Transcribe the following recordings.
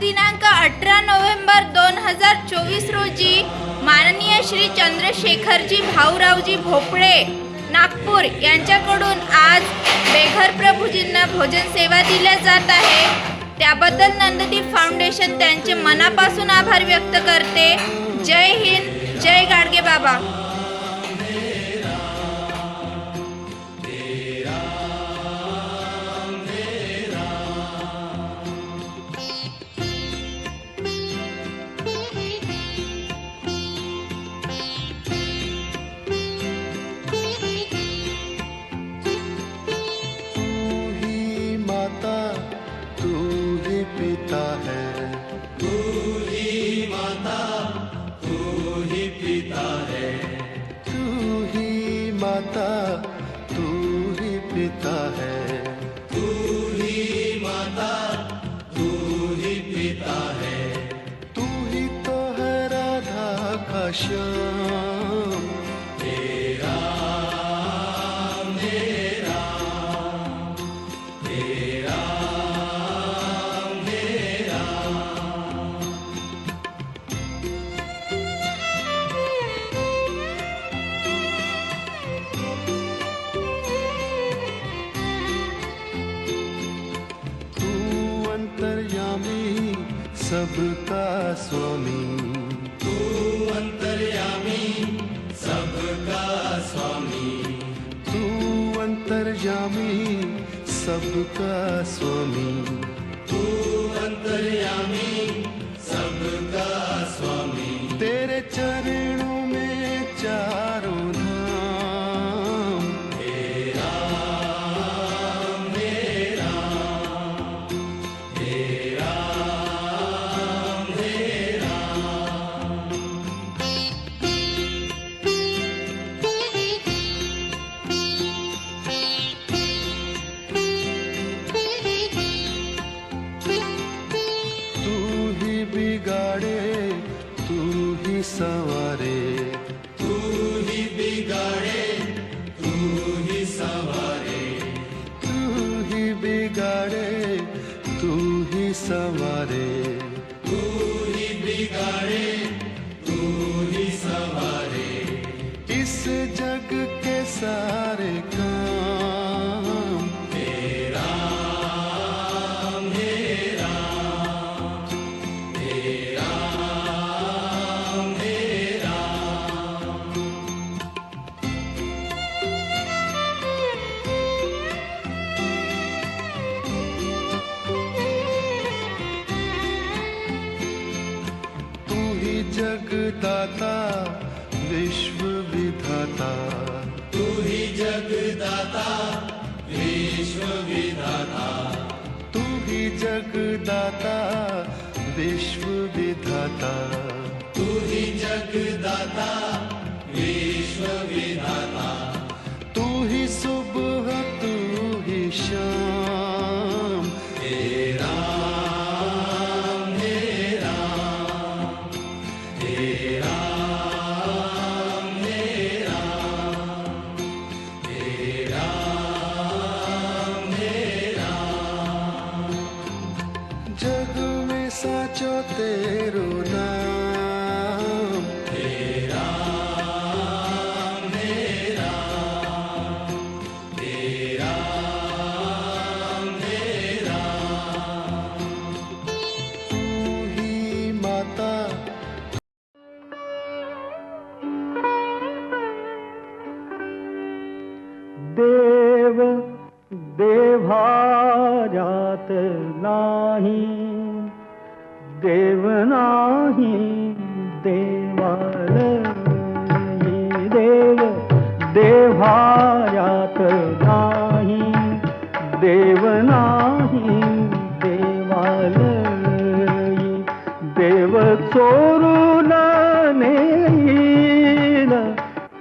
दिनांक अठरा नोव्हेंबर दोन हजार चोवीस रोजी माननीय श्री चंद्रशेखरजी भाऊरावजी भोपळे नागपूर यांच्याकडून आज बेघर प्रभूजींना भोजन सेवा दिल्या जात आहे. त्याबद्दल नंददीप फाउंडेशन त्यांचे मनापासून आभार व्यक्त करते. जय हिंद जय गाडगे बाबा. श्याम तू अंतर्यामी सबका स्वामी। सबका स्वामी। तू अंतर्यामी सवारे जगदाता विश्व विधाता। तू ही जगदाता विश्व विधाता। तू ही जगदाता विश्व विधाता। तू ही जगदाता देभाजात नाही देव नाही देवाल देव देभाजात नाही देव नाही देवाल देव चोरून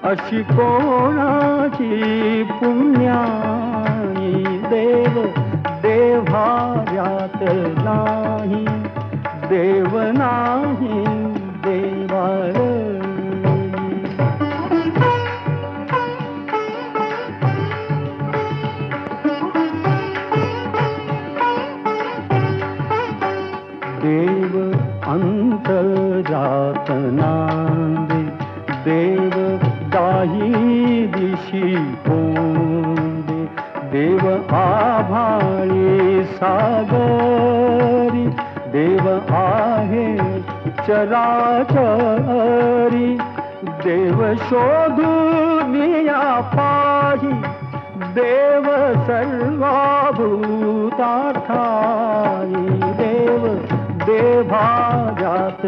अशी कोणाची पुण्याई देव देभार्यात नाही देव नाही देव आभाळी सागरी देव आहे चराचरी. देव शोधून या पाही देव सर्वभूतार्थाई देव देभाजात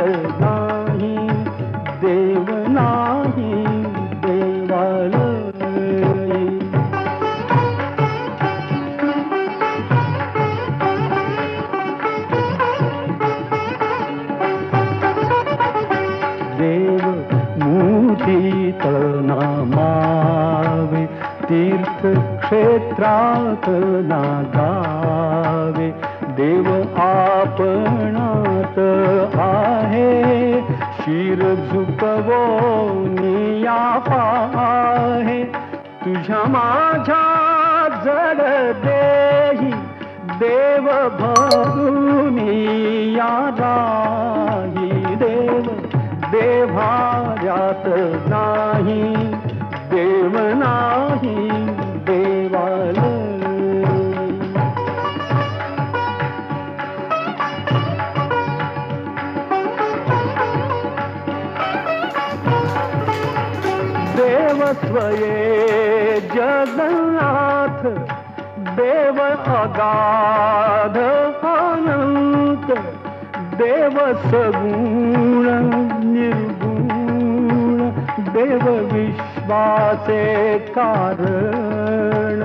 मुठीत नामावे तीर्थक्षेत्रात नागावे देव आपणात आहे शिर झुकवो निया पाहे तुझ्या माझ्या जड देही देव भरुनी या स्वये जगन्नाथ देव अगाध अनंत देव सगुण निर्गुण देव विश्वासे कारण।